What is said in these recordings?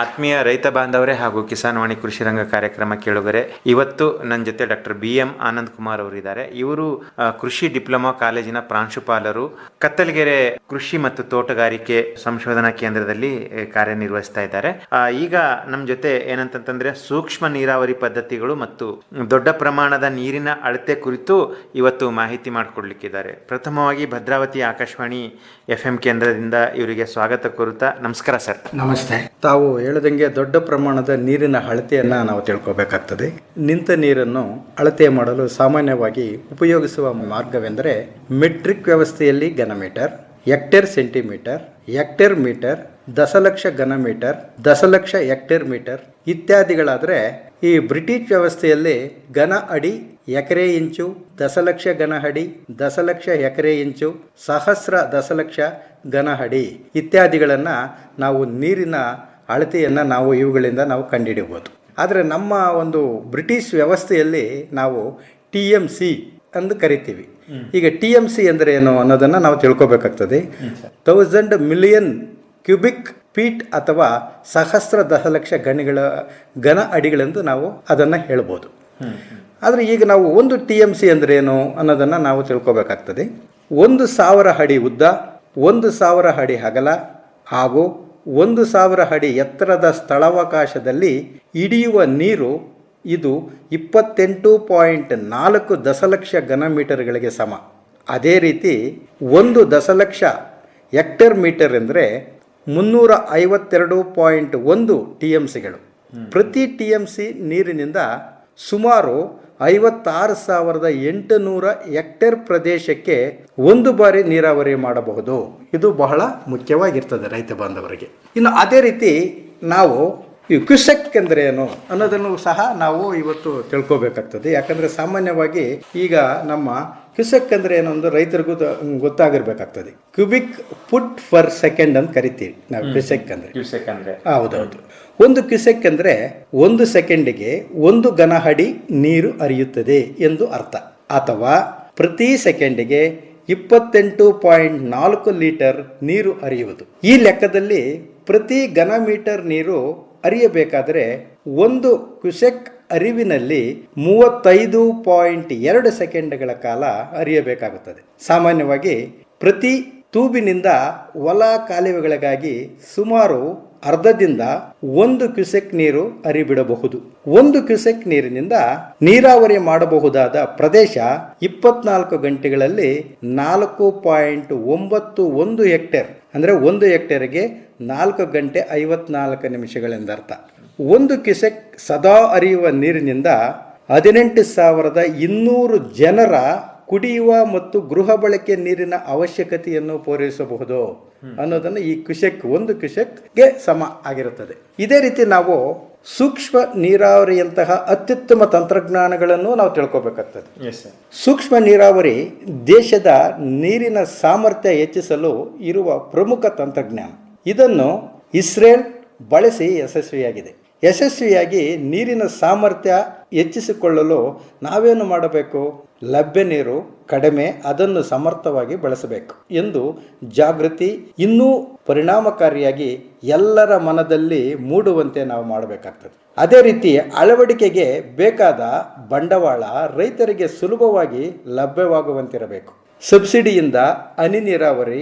ಆತ್ಮೀಯ ರೈತ ಬಾಂಧವರೇ ಹಾಗೂ ಕಿಸಾನ್ ವಾಣಿ ಕೃಷಿ ರಂಗ ಕಾರ್ಯಕ್ರಮ ಕೇಳುಗರೆ, ಇವತ್ತು ನನ್ನ ಜೊತೆ doctor B M Anand Kumar ಅವರಿದ್ದಾರೆ. ಇವರು ಕೃಷಿ ಡಿಪ್ಲೊಮಾ ಕಾಲೇಜಿನ ಪ್ರಾಂಶುಪಾಲರು. ಕತ್ತಲಗೆರೆ ಕೃಷಿ ಮತ್ತು ತೋಟಗಾರಿಕೆ ಸಂಶೋಧನಾ ಕೇಂದ್ರದಲ್ಲಿ ಕಾರ್ಯನಿರ್ವಹಿಸ್ತಾ ಇದ್ದಾರೆ. ಈಗ ನಮ್ಮ ಜೊತೆ ಏನಂತಂತಂದ್ರೆ ಸೂಕ್ಷ್ಮ ನೀರಾವರಿ ಪದ್ಧತಿಗಳು ಮತ್ತು ದೊಡ್ಡ ಪ್ರಮಾಣದ ನೀರಿನ ಅಳತೆ ಕುರಿತು ಇವತ್ತು ಮಾಹಿತಿ ಮಾಡಿಕೊಡ್ಲಿಕ್ಕಿದ್ದಾರೆ. ಪ್ರಥಮವಾಗಿ ಭದ್ರಾವತಿ ಆಕಾಶವಾಣಿ ಎಫ್ ಎಂ ಕೇಂದ್ರದಿಂದ ಇವರಿಗೆ ಸ್ವಾಗತ ಕೋರುತ್ತಾ ನಮಸ್ಕಾರ ಸರ್. ನಮಸ್ತೆ. ತಾವು ಹೇಳದಂಗೆ ದೊಡ್ಡ ಪ್ರಮಾಣದ ನೀರಿನ ಅಳತೆಯನ್ನು ನಾವು ತಿಳ್ಕೊಬೇಕಾಗ್ತದೆ. ನಿಂತ ನೀರನ್ನು ಅಳತೆ ಮಾಡಲು ಸಾಮಾನ್ಯವಾಗಿ ಉಪಯೋಗಿಸುವ ಮಾರ್ಗವೆಂದರೆ ಮೆಟ್ರಿಕ್ ವ್ಯವಸ್ಥೆಯಲ್ಲಿ ಘನಮೀಟರ್ ಹೆಕ್ಟೇರ್ ಸೆಂಟಿಮೀಟರ್, ಹೆಕ್ಟೇರ್ ಮೀಟರ್, ದಶಲಕ್ಷ ಘನಮೀಟರ್ ದಶಲಕ್ಷ ಹೆಕ್ಟೇರ್ ಮೀಟರ್ ಇತ್ಯಾದಿಗಳಾದರೆ ಈ ಬ್ರಿಟಿಷ್ ವ್ಯವಸ್ಥೆಯಲ್ಲಿ ಘನ ಅಡಿ ಎಕರೆ ಇಂಚು, ದಶಲಕ್ಷ ಘನ ಅಡಿ, ದಶಲಕ್ಷ ಎಕರೆ ಇಂಚು, ಸಹಸ್ರ ದಶಲಕ್ಷ ಘನ ಅಡಿ ಇತ್ಯಾದಿಗಳನ್ನು ನಾವು ನೀರಿನ ಅಳತೆಯನ್ನು ನಾವು ಇವುಗಳಿಂದ ನಾವು ಕಂಡುಹಿಡಿಬೋದು ಆದರೆ ನಮ್ಮ ಒಂದು ಬ್ರಿಟಿಷ್ ವ್ಯವಸ್ಥೆಯಲ್ಲಿ ನಾವು ಟಿ ಎಂ ಸಿ ಅಂದು ಕರಿತೀವಿ. ಈಗ ಟಿ ಎಂ ಸಿ ಅಂದರೆ ಏನು ಅನ್ನೋದನ್ನು ನಾವು ತಿಳ್ಕೊಬೇಕಾಗ್ತದೆ. ಥೌಸಂಡ್ ಮಿಲಿಯನ್ ಕ್ಯೂಬಿಕ್ ಫೀಟ್ ಅಥವಾ ಸಹಸ್ರ ದಶಲಕ್ಷ ಗಣಿಗಳ ಘನ ಅಡಿಗಳೆಂದು ನಾವು ಅದನ್ನು ಹೇಳ್ಬೋದು. ಆದರೆ ಈಗ ನಾವು ಒಂದು ಟಿ ಎಂ ಸಿ ಅಂದರೆ ಏನು ಅನ್ನೋದನ್ನು ನಾವು ತಿಳ್ಕೊಬೇಕಾಗ್ತದೆ. ಒಂದು ಸಾವಿರ ಅಡಿ ಉದ್ದ ಒಂದು ಸಾವಿರ ಅಡಿ ಅಗಲ ಹಾಗೂ ಒಂದು ಸಾವಿರ ಅಡಿ ಎತ್ತರದ ಸ್ಥಳಾವಕಾಶದಲ್ಲಿ ಹಿಡಿಯುವ ನೀರು ಇದು ಇಪ್ಪತ್ತೆಂಟು ಪಾಯಿಂಟ್ ನಾಲ್ಕು ದಶಲಕ್ಷ ಘನಮೀಟರ್ಗಳಿಗೆ ಸಮ. ಅದೇ ರೀತಿ ಒಂದು ದಶಲಕ್ಷ ಹೆಕ್ಟೇರ್ ಮೀಟರ್ ಎಂದರೆ ಮುನ್ನೂರ ಐವತ್ತೆರಡು ಪಾಯಿಂಟ್ ಒಂದು ಟಿ ಎಂ ಸಿಗಳು. ಪ್ರತಿ ಟಿ ಎಂ ಸಿ ನೀರಿನಿಂದ ಸುಮಾರು ಐವತ್ತಾರು ಸಾವಿರದ ಎಂಟುನೂರ ಹೆಕ್ಟೇರ್ ಪ್ರದೇಶಕ್ಕೆ ಒಂದು ಬಾರಿ ನೀರಾವರಿ ಮಾಡಬಹುದು. ಇದು ಬಹಳ ಮುಖ್ಯವಾಗಿರ್ತದೆ ರೈತ ಬಾಂಧವರಿಗೆ. ಇನ್ನು ಅದೇ ರೀತಿ ನಾವು ಈ ಕ್ಯುಸೆಕ್ ಅಂದರೆ ಏನು ಅನ್ನೋದನ್ನು ಸಹ ನಾವು ಇವತ್ತು ತಿಳ್ಕೋಬೇಕಾಗ್ತದೆ. ಯಾಕಂದರೆ ಸಾಮಾನ್ಯವಾಗಿ ಈಗ ನಮ್ಮ ಕ್ಯುಸೆಕ್ ಅಂದರೆ ಏನು ಒಂದು ರೈತರಿಗೂ ಗೊತ್ತಾಗಿರ್ಬೇಕಾಗ್ತದೆ. ಕ್ಯೂಬಿಕ್ ಫುಟ್ ಫರ್ ಸೆಕೆಂಡ್ ಅಂತ ಕರಿತೀವಿ ನಾವು ಕ್ಯುಸೆಕ್ ಅಂದರೆ ಕ್ಯೂಸೆಕ್ ಅಂದ್ರೆ ಹೌದೌದು. ಒಂದು ಕ್ಯುಸೆಕ್ ಅಂದರೆ ಒಂದು ಸೆಕೆಂಡಿಗೆ ಒಂದು ಘನ ಅಡಿ ನೀರು ಹರಿಯುತ್ತದೆ ಎಂದು ಅರ್ಥ. ಅಥವಾ ಪ್ರತಿ ಸೆಕೆಂಡಿಗೆ ಇಪ್ಪತ್ತೆಂಟು ಪಾಯಿಂಟ್ ನಾಲ್ಕು ಲೀಟರ್ ನೀರು ಹರಿಯುವುದು. ಈ ಲೆಕ್ಕದಲ್ಲಿ ಪ್ರತಿ ಘನ ಮೀಟರ್ ನೀರು ಹರಿಯಬೇಕಾದರೆ ಒಂದು ಕ್ಯುಸೆಕ್ ಅರಿವಿನಲ್ಲಿ ಮೂವತ್ತೈದು ಪಾಯಿಂಟ್ ಎರಡು ಸೆಕೆಂಡ್ಗಳ ಕಾಲ ಅರಿಯಬೇಕಾಗುತ್ತದೆ. ಸಾಮಾನ್ಯವಾಗಿ ಪ್ರತಿ ತೂಬಿನಿಂದ ಹೊಲ ಕಾಲುವೆಗಳಿಗಾಗಿ ಸುಮಾರು ಅರ್ಧದಿಂದ ಒಂದು ಕ್ಯುಸೆಕ್ ನೀರು ಅರಿಬಿಡಬಹುದು. ಒಂದು ಕ್ಯುಸೆಕ್ ನೀರಿನಿಂದ ನೀರಾವರಿ ಮಾಡಬಹುದಾದ ಪ್ರದೇಶ ಇಪ್ಪತ್ನಾಲ್ಕು ಗಂಟೆಗಳಲ್ಲಿ ನಾಲ್ಕು ಪಾಯಿಂಟ್ ಒಂಬತ್ತು ಒಂದು ಹೆಕ್ಟೇರ್, ಅಂದರೆ ಒಂದು ಹೆಕ್ಟೇರ್ಗೆ ನಾಲ್ಕು ಗಂಟೆ ಐವತ್ನಾಲ್ಕು ನಿಮಿಷಗಳೆಂದರ್ಥ. ಒಂದು ಕಿಸೆಕ್ ಸದಾ ಅರಿಯುವ ನೀರಿನಿಂದ ಹದಿನೆಂಟು ಸಾವಿರದ ಇನ್ನೂರು ಜನರ ಕುಡಿಯುವ ಮತ್ತು ಗೃಹ ಬಳಕೆ ನೀರಿನ ಅವಶ್ಯಕತೆಯನ್ನು ಪೂರೈಸಬಹುದು ಅನ್ನೋದನ್ನು ಈ ಕ್ಯುಸೆಕ್ ಒಂದು ಕ್ಯುಸೆಕ್ಗೆ ಸಮ ಆಗಿರುತ್ತದೆ. ಇದೇ ರೀತಿ ನಾವು ಸೂಕ್ಷ್ಮ ನೀರಾವರಿಯಂತಹ ಅತ್ಯುತ್ತಮ ತಂತ್ರಜ್ಞಾನಗಳನ್ನು ನಾವು ತಿಳ್ಕೊಬೇಕಾಗ್ತದೆ. ಸೂಕ್ಷ್ಮ ನೀರಾವರಿ ದೇಶದ ನೀರಿನ ಸಾಮರ್ಥ್ಯ ಹೆಚ್ಚಿಸಲು ಇರುವ ಪ್ರಮುಖ ತಂತ್ರಜ್ಞಾನ. ಇದನ್ನು ಇಸ್ರೇಲ್ ಬಳಸಿ ಯಶಸ್ವಿಯಾಗಿದೆ. ಯಶಸ್ವಿಯಾಗಿ ನೀರಿನ ಸಾಮರ್ಥ್ಯ ಹೆಚ್ಚಿಸಿಕೊಳ್ಳಲು ನಾವೇನು ಮಾಡಬೇಕು? ಲಭ್ಯ ನೀರು ಕಡಿಮೆ, ಅದನ್ನು ಸಮರ್ಥವಾಗಿ ಬಳಸಬೇಕು ಎಂದು ಜಾಗೃತಿ, ಇನ್ನೂ ಪರಿಣಾಮಕಾರಿಯಾಗಿ ಎಲ್ಲರ ಮನದಲ್ಲಿ ಮೂಡುವಂತೆ ನಾವು ಮಾಡಬೇಕಾಗ್ತದೆ. ಅದೇ ರೀತಿ ಅಳವಡಿಕೆಗೆ ಬೇಕಾದ ಬಂಡವಾಳ ರೈತರಿಗೆ ಸುಲಭವಾಗಿ ಲಭ್ಯವಾಗುವಂತಿರಬೇಕು. ಸಬ್ಸಿಡಿಯಿಂದ ಹನಿ ನೀರಾವರಿ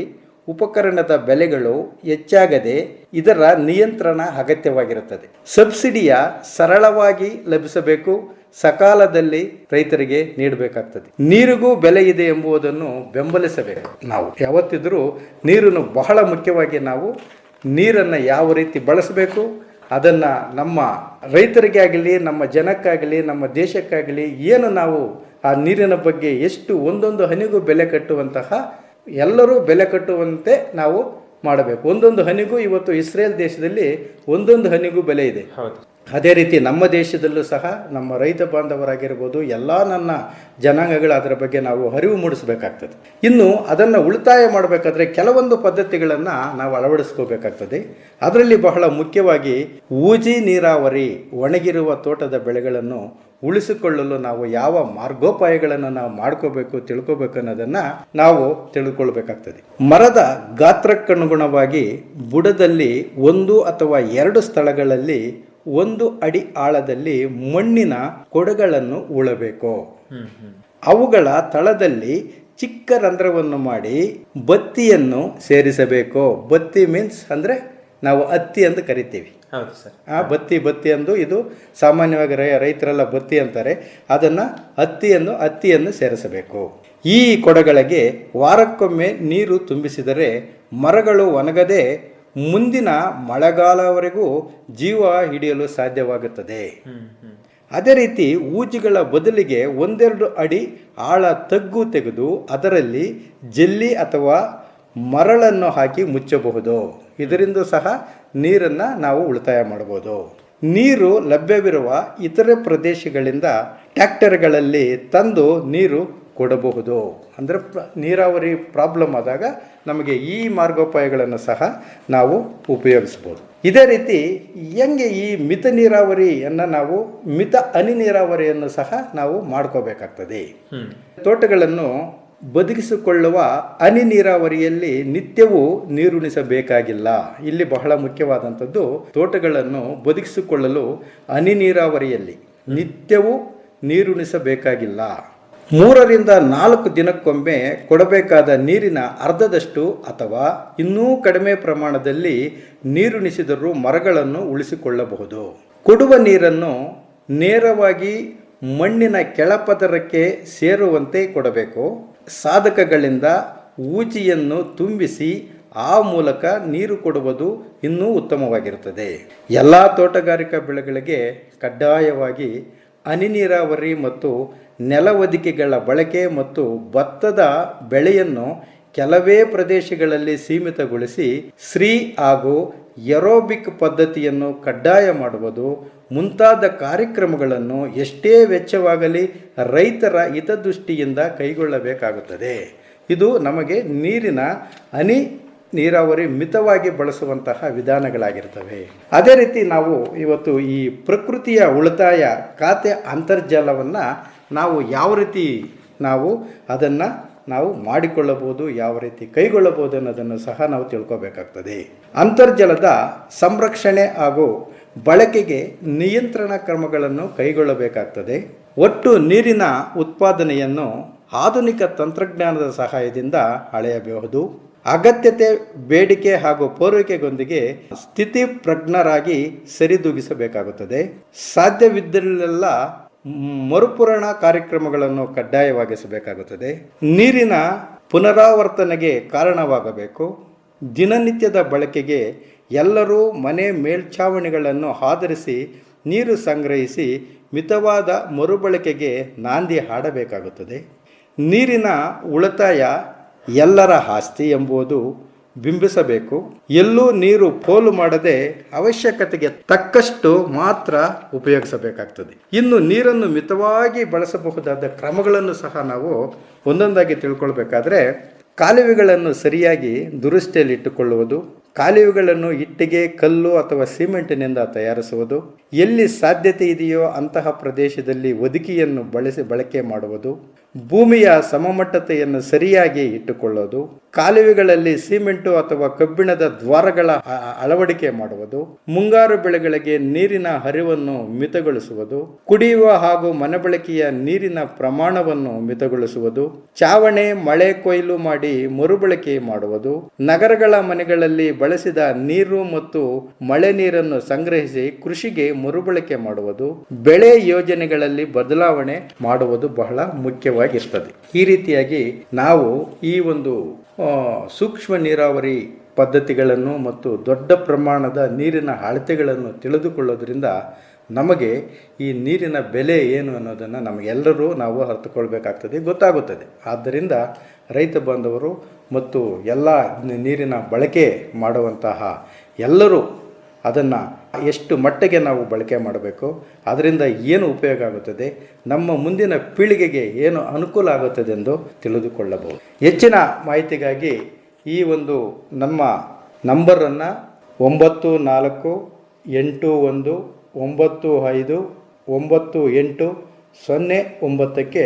ಉಪಕರಣದ ಬೆಲೆಗಳು ಹೆಚ್ಚಾಗದೆ ಇದರ ನಿಯಂತ್ರಣ ಅಗತ್ಯವಾಗಿರುತ್ತದೆ. ಸಬ್ಸಿಡಿಯ ಸರಳವಾಗಿ ಲಭಿಸಬೇಕು, ಸಕಾಲದಲ್ಲಿ ರೈತರಿಗೆ ನೀಡಬೇಕಾಗ್ತದೆ. ನೀರಿಗೂ ಬೆಲೆ ಇದೆ ಎಂಬುದನ್ನು ಬೆಂಬಲಿಸಬೇಕು. ನಾವು ಯಾವತ್ತಿದ್ರೂ ನೀರನ್ನು ಬಹಳ ಮುಖ್ಯವಾಗಿ ನಾವು ನೀರನ್ನು ಯಾವ ರೀತಿ ಬಳಸಬೇಕು, ಅದನ್ನು ನಮ್ಮ ರೈತರಿಗೆ ಆಗಲಿ ನಮ್ಮ ಜನಕ್ಕಾಗಲಿ, ನಮ್ಮ ದೇಶಕ್ಕಾಗಲಿ, ಏನು ನಾವು ಆ ನೀರಿನ ಬಗ್ಗೆ ಎಷ್ಟು ಒಂದೊಂದು ಹನಿಗೂ ಬೆಲೆ ಕಟ್ಟುವಂತಹ ಎಲ್ಲರೂ ಬೆಲೆ ಕಟ್ಟುವಂತೆ ನಾವು ಮಾಡಬೇಕು. ಒಂದೊಂದು ಹನಿಗೂ ಇವತ್ತು ಇಸ್ರೇಲ್ ದೇಶದಲ್ಲಿ ಒಂದೊಂದು ಹನಿಗೂ ಬೆಲೆ ಇದೆ. ಅದೇ ರೀತಿ ನಮ್ಮ ದೇಶದಲ್ಲೂ ಸಹ ನಮ್ಮ ರೈತ ಬಾಂಧವರಾಗಿರ್ಬೋದು ಎಲ್ಲ ನನ್ನ ಜನಾಂಗಗಳು ಅದರ ಬಗ್ಗೆ ನಾವು ಅರಿವು ಮೂಡಿಸಬೇಕಾಗ್ತದೆ. ಇನ್ನು ಅದನ್ನು ಉಳಿತಾಯ ಮಾಡಬೇಕಾದ್ರೆ ಕೆಲವೊಂದು ಪದ್ಧತಿಗಳನ್ನು ನಾವು ಅಳವಡಿಸ್ಕೋಬೇಕಾಗ್ತದೆ. ಅದರಲ್ಲಿ ಬಹಳ ಮುಖ್ಯವಾಗಿ ಊಜಿ ನೀರಾವರಿ, ಒಣಗಿರುವ ತೋಟದ ಬೆಳೆಗಳನ್ನು ಉಳಿಸಿಕೊಳ್ಳಲು ನಾವು ಯಾವ ಮಾರ್ಗೋಪಾಯಗಳನ್ನು ನಾವು ಮಾಡ್ಕೋಬೇಕು, ತಿಳ್ಕೋಬೇಕು ಅನ್ನೋದನ್ನು ನಾವು ತಿಳ್ಕೊಳ್ಬೇಕಾಗ್ತದೆ. ಮರದ ಗಾತ್ರಕ್ಕನುಗುಣವಾಗಿ ಬುಡದಲ್ಲಿ ಒಂದು ಅಥವಾ ಎರಡು ಸ್ಥಳಗಳಲ್ಲಿ ಒಂದು ಅಡಿ ಆಳದಲ್ಲಿ ಮಣ್ಣಿನ ಕೊಡಗಳನ್ನು ಉಳಬೇಕು. ಅವುಗಳ ತಳದಲ್ಲಿ ಚಿಕ್ಕ ರಂಧ್ರವನ್ನು ಮಾಡಿ ಬತ್ತಿಯನ್ನು ಸೇರಿಸಬೇಕು. ಬತ್ತಿ ಮೀನ್ಸ್ ಅಂದರೆ ನಾವು ಹತ್ತಿ ಅಂತ ಕರಿತೀವಿ. ಹೌದು ಸರ್. ಆ ಬತ್ತಿ ಬತ್ತಿ ಎಂದು ಇದು ಸಾಮಾನ್ಯವಾಗಿ ರೈ ರೈತರೆಲ್ಲ ಬತ್ತಿ ಅಂತಾರೆ. ಅದನ್ನು ಹತ್ತಿಯನ್ನು ಹತ್ತಿಯನ್ನು ಸೇರಿಸಬೇಕು. ಈ ಕೊಡಗಳಿಗೆ ವಾರಕ್ಕೊಮ್ಮೆ ನೀರು ತುಂಬಿಸಿದರೆ ಮರಗಳು ಒಣಗದೆ ಮುಂದಿನ ಮಳೆಗಾಲವರೆಗೂ ಜೀವ ಹಿಡಿಯಲು ಸಾಧ್ಯವಾಗುತ್ತದೆ. ಅದೇ ರೀತಿ ಊಜಿಗಳ ಬದಲಿಗೆ ಒಂದೆರಡು ಅಡಿ ಆಳ ತಗ್ಗು ತೆಗೆದು ಅದರಲ್ಲಿ ಜೆಲ್ಲಿ ಅಥವಾ ಮರಳನ್ನು ಹಾಕಿ ಮುಚ್ಚಬಹುದು. ಇದರಿಂದ ಸಹ ನೀರನ್ನು ನಾವು ಉಳಿತಾಯ ಮಾಡಬಹುದು. ನೀರು ಲಭ್ಯವಿರುವ ಇತರೆ ಪ್ರದೇಶಗಳಿಂದ ಟ್ಯಾಕ್ಟರ್ಗಳಲ್ಲಿ ತಂದು ನೀರು ಕೊಡಬಹುದು. ಅಂದರೆ ಪ್ರ ನೀರಾವರಿ ಪ್ರಾಬ್ಲಮ್ ಆದಾಗ ನಮಗೆ ಈ ಮಾರ್ಗೋಪಾಯಗಳನ್ನು ಸಹ ನಾವು ಉಪಯೋಗಿಸ್ಬೋದು. ಇದೇ ರೀತಿ ಹೆಂಗೆ ಈ ಮಿತ ನೀರಾವರಿಯನ್ನು ನಾವು ಮಿತ ಹನಿ ನೀರಾವರಿಯನ್ನು ಸಹ ನಾವು ಮಾಡ್ಕೋಬೇಕಾಗ್ತದೆ. ತೋಟಗಳನ್ನು ಬದುಕಿಸಿಕೊಳ್ಳುವ ಹನಿ ನೀರಾವರಿಯಲ್ಲಿ ನಿತ್ಯವೂ ನೀರುಣಿಸಬೇಕಾಗಿಲ್ಲ. ಇಲ್ಲಿ ಬಹಳ ಮುಖ್ಯವಾದಂಥದ್ದು ತೋಟಗಳನ್ನು ಬದುಕಿಸಿಕೊಳ್ಳಲು ಹನಿ ನೀರಾವರಿಯಲ್ಲಿ ನಿತ್ಯವೂ ನೀರುಣಿಸಬೇಕಾಗಿಲ್ಲ. ಮೂರರಿಂದ ನಾಲ್ಕು ದಿನಕ್ಕೊಮ್ಮೆ ಕೊಡಬೇಕಾದ ನೀರಿನ ಅರ್ಧದಷ್ಟು ಅಥವಾ ಇನ್ನೂ ಕಡಿಮೆ ಪ್ರಮಾಣದಲ್ಲಿ ನೀರುಣಿಸಿದರೂ ಮರಗಳನ್ನು ಉಳಿಸಿಕೊಳ್ಳಬಹುದು. ಕೊಡುವ ನೀರನ್ನು ನೇರವಾಗಿ ಮಣ್ಣಿನ ಕೆಳಪದರಕ್ಕೆ ಸೇರುವಂತೆ ಕೊಡಬೇಕು. ಸಾಧಕಗಳಿಂದ ಊಚಿಯನ್ನು ತುಂಬಿಸಿ ಆ ಮೂಲಕ ನೀರು ಕೊಡುವುದು ಇನ್ನೂ ಉತ್ತಮವಾಗಿರುತ್ತದೆ. ಎಲ್ಲ ತೋಟಗಾರಿಕಾ ಬೆಳೆಗಳಿಗೆ ಕಡ್ಡಾಯವಾಗಿ ಹನಿ ನೀರಾವರಿ ಮತ್ತು ನೆಲವದಿಕೆಗಳ ಬಳಕೆ ಮತ್ತು ಭತ್ತದ ಬೆಳೆಯನ್ನು ಕೆಲವೇ ಪ್ರದೇಶಗಳಲ್ಲಿ ಸೀಮಿತಗೊಳಿಸಿ ಶ್ರೀ ಹಾಗೂ ಎರೋಬಿಕ್ ಪದ್ಧತಿಯನ್ನು ಕಡ್ಡಾಯ ಮಾಡುವುದು, ಮುಂತಾದ ಕಾರ್ಯಕ್ರಮಗಳನ್ನು ಎಷ್ಟೇ ವೆಚ್ಚವಾಗಲಿ ರೈತರ ಹಿತದೃಷ್ಟಿಯಿಂದ ಕೈಗೊಳ್ಳಬೇಕಾಗುತ್ತದೆ. ಇದು ನಮಗೆ ನೀರಿನ ಹನಿ ನೀರಾವರಿ ಮಿತವಾಗಿ ಬಳಸುವಂತಹ ವಿಧಾನಗಳಾಗಿರ್ತವೆ. ಅದೇ ರೀತಿ ನಾವು ಇವತ್ತು ಈ ಪ್ರಕೃತಿಯ ಉಳಿತಾಯ ಖಾತೆ ಅಂತರ್ಜಾಲವನ್ನು ನಾವು ಯಾವ ರೀತಿ ನಾವು ಅದನ್ನು ನಾವು ಮಾಡಿಕೊಳ್ಳಬಹುದು, ಯಾವ ರೀತಿ ಕೈಗೊಳ್ಳಬಹುದು ಅನ್ನೋದನ್ನು ಸಹ ನಾವು ತಿಳ್ಕೋಬೇಕಾಗ್ತದೆ. ಅಂತರ್ಜಲದ ಸಂರಕ್ಷಣೆ ಹಾಗೂ ಬಳಕೆಗೆ ನಿಯಂತ್ರಣ ಕ್ರಮಗಳನ್ನು ಕೈಗೊಳ್ಳಬೇಕಾಗ್ತದೆ. ಒಟ್ಟು ನೀರಿನ ಉತ್ಪಾದನೆಯನ್ನು ಆಧುನಿಕ ತಂತ್ರಜ್ಞಾನದ ಸಹಾಯದಿಂದ ಅಳೆಯಬಹುದು. ಅಗತ್ಯತೆ, ಬೇಡಿಕೆ ಹಾಗೂ ಪೂರೈಕೆಗೊಂದಿಗೆ ಸ್ಥಿತಿ ಪ್ರಜ್ಞರಾಗಿ ಸರಿದೂಗಿಸಬೇಕಾಗುತ್ತದೆ. ಸಾಧ್ಯವಿದ್ದಲ್ಲೆಲ್ಲ ಮರುಪೂರಣ ಕಾರ್ಯಕ್ರಮಗಳನ್ನು ಕಡ್ಡಾಯವಾಗಿಸಬೇಕಾಗುತ್ತದೆ. ನೀರಿನ ಪುನರಾವರ್ತನೆಗೆ ಕಾರಣವಾಗಬೇಕು. ದಿನನಿತ್ಯದ ಬಳಕೆಗೆ ಎಲ್ಲರೂ ಮನೆ ಮೇಲ್ಛಾವಣಿಗಳನ್ನು ಆಧರಿಸಿ ನೀರು ಸಂಗ್ರಹಿಸಿ ಮಿತವಾದ ಮರುಬಳಕೆಗೆ ನಾಂದಿ ಹಾಡಬೇಕಾಗುತ್ತದೆ. ನೀರಿನ ಉಳಿತಾಯ ಎಲ್ಲರ ಆಸ್ತಿ ಎಂಬುದು ಬಿಂಬಿಸಬೇಕು. ಎಲ್ಲೂ ನೀರು ಪೋಲು ಮಾಡದೆ ಅವಶ್ಯಕತೆಗೆ ತಕ್ಕಷ್ಟು ಮಾತ್ರ ಉಪಯೋಗಿಸಬೇಕಾಗ್ತದೆ. ಇನ್ನು ನೀರನ್ನು ಮಿತವಾಗಿ ಬಳಸಬಹುದಾದ ಕ್ರಮಗಳನ್ನು ಸಹ ನಾವು ಒಂದೊಂದಾಗಿ ತಿಳ್ಕೊಳ್ಬೇಕಾದ್ರೆ ಕಾಲುವೆಗಳನ್ನು ಸರಿಯಾಗಿ ದುರಸ್ತಿಯಲ್ಲಿಟ್ಟುಕೊಳ್ಳುವುದು ಕಾಲುವೆಗಳನ್ನು ಇಟ್ಟಿಗೆ, ಕಲ್ಲು ಅಥವಾ ಸಿಮೆಂಟಿನಿಂದ ತಯಾರಿಸುವುದು, ಎಲ್ಲಿ ಸಾಧ್ಯತೆ ಇದೆಯೋ ಅಂತಹ ಪ್ರದೇಶದಲ್ಲಿ ಒದುಕಿಯನ್ನು ಬಳಸಿ ಬಳಕೆ ಮಾಡುವುದು, ಭೂಮಿಯ ಸಮಮಟ್ಟತೆಯನ್ನು ಸರಿಯಾಗಿ ಇಟ್ಟುಕೊಳ್ಳೋದು ಕಾಲುವೆಗಳಲ್ಲಿ ಸಿಮೆಂಟು ಅಥವಾ ಕಬ್ಬಿಣದ ದ್ವಾರಗಳ ಅಳವಡಿಕೆ ಮಾಡುವುದು, ಮುಂಗಾರು ಬೆಳೆಗಳಿಗೆ ನೀರಿನ ಹರಿವನ್ನು ಮಿತಗೊಳಿಸುವುದು, ಕುಡಿಯುವ ಹಾಗೂ ಮನಬಳಕೆಯ ನೀರಿನ ಪ್ರಮಾಣವನ್ನು ಮಿತಗೊಳಿಸುವುದು, ಚಾವಣೆ, ಮಳೆ ಕೊಯ್ಲು ಮಾಡಿ ಮರುಬಳಕೆ ಮಾಡುವುದು, ನಗರಗಳ ಮನೆಗಳಲ್ಲಿ ಬಳಸಿದ ನೀರು ಮತ್ತು ಮಳೆ ನೀರನ್ನು ಸಂಗ್ರಹಿಸಿ ಕೃಷಿಗೆ ಮರುಬಳಕೆ ಮಾಡುವುದು, ಬೆಳೆ ಯೋಜನೆಗಳಲ್ಲಿ ಬದಲಾವಣೆ ಮಾಡುವುದು ಬಹಳ ಮುಖ್ಯವಾಗಿರ್ತದೆ. ಈ ರೀತಿಯಾಗಿ ನಾವು ಈ ಒಂದು ಸೂಕ್ಷ್ಮ ನೀರಾವರಿ ಪದ್ಧತಿಗಳನ್ನು ಮತ್ತು ದೊಡ್ಡ ಪ್ರಮಾಣದ ನೀರಿನ ಅಳತೆಗಳನ್ನು ತಿಳಿದುಕೊಳ್ಳೋದ್ರಿಂದ ನಮಗೆ ಈ ನೀರಿನ ಬೆಲೆ ಏನು ಅನ್ನೋದನ್ನು ನಮಗೆಲ್ಲರೂ ನಾವು ಅರ್ಥಕೊಳ್ಬೇಕಾಗ್ತದೆ ಗೊತ್ತಾಗುತ್ತದೆ. ಆದ್ದರಿಂದ ರೈತ ಬಾಂಧವರು ಮತ್ತು ಎಲ್ಲ ನೀರಿನ ಬಳಕೆ ಮಾಡುವಂತಹ ಎಲ್ಲರೂ ಅದನ್ನು ಎಷ್ಟು ಮಟ್ಟಿಗೆ ನಾವು ಬಳಕೆ ಮಾಡಬೇಕು, ಅದರಿಂದ ಏನು ಉಪಯೋಗ ಆಗುತ್ತದೆ, ನಮ್ಮ ಮುಂದಿನ ಪೀಳಿಗೆಗೆ ಏನು ಅನುಕೂಲ ಆಗುತ್ತದೆ ಎಂದು ತಿಳಿದುಕೊಳ್ಳಬಹುದು. ಹೆಚ್ಚಿನ ಮಾಹಿತಿಗಾಗಿ ಈ ಒಂದು ನಮ್ಮ ನಂಬರನ್ನು ಒಂಬತ್ತು ನಾಲ್ಕು ಎಂಟು ಒಂದು, ಒಂಬತ್ತು ಐದು, ಒಂಬತ್ತು ಎಂಟು ಸೊನ್ನೆ ಒಂಬತ್ತಕ್ಕೆ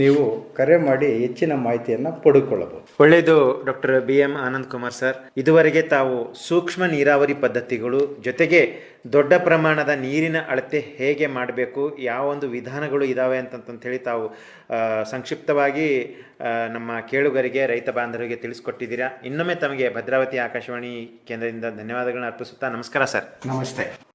ನೀವು ಕರೆ ಮಾಡಿ ಹೆಚ್ಚಿನ ಮಾಹಿತಿಯನ್ನು ಪಡೆದುಕೊಳ್ಳಬಹುದು ಒಳ್ಳೆಯದು doctor B M Anand Kumar sir. ಇದುವರೆಗೆ ತಾವು ಸೂಕ್ಷ್ಮ ನೀರಾವರಿ ಪದ್ಧತಿಗಳು ಜೊತೆಗೆ ದೊಡ್ಡ ಪ್ರಮಾಣದ ನೀರಿನ ಅಳತೆ ಹೇಗೆ ಮಾಡಬೇಕು ಯಾವೊಂದು ವಿಧಾನಗಳು ಇದ್ದಾವೆ ಅಂತಂತ ಹೇಳಿ ತಾವು ಸಂಕ್ಷಿಪ್ತವಾಗಿ ನಮ್ಮ ಕೇಳುಗರಿಗೆ ರೈತ ಬಾಂಧವರಿಗೆ ತಿಳಿಸ್ಕೊಟ್ಟಿದ್ದೀರಾ. ಇನ್ನೊಮ್ಮೆ ತಮಗೆ ಭದ್ರಾವತಿ ಆಕಾಶವಾಣಿ ಕೇಂದ್ರದಿಂದ ಧನ್ಯವಾದಗಳನ್ನ ಅರ್ಪಿಸುತ್ತಾ ನಮಸ್ಕಾರ ಸರ್. ನಮಸ್ತೆ.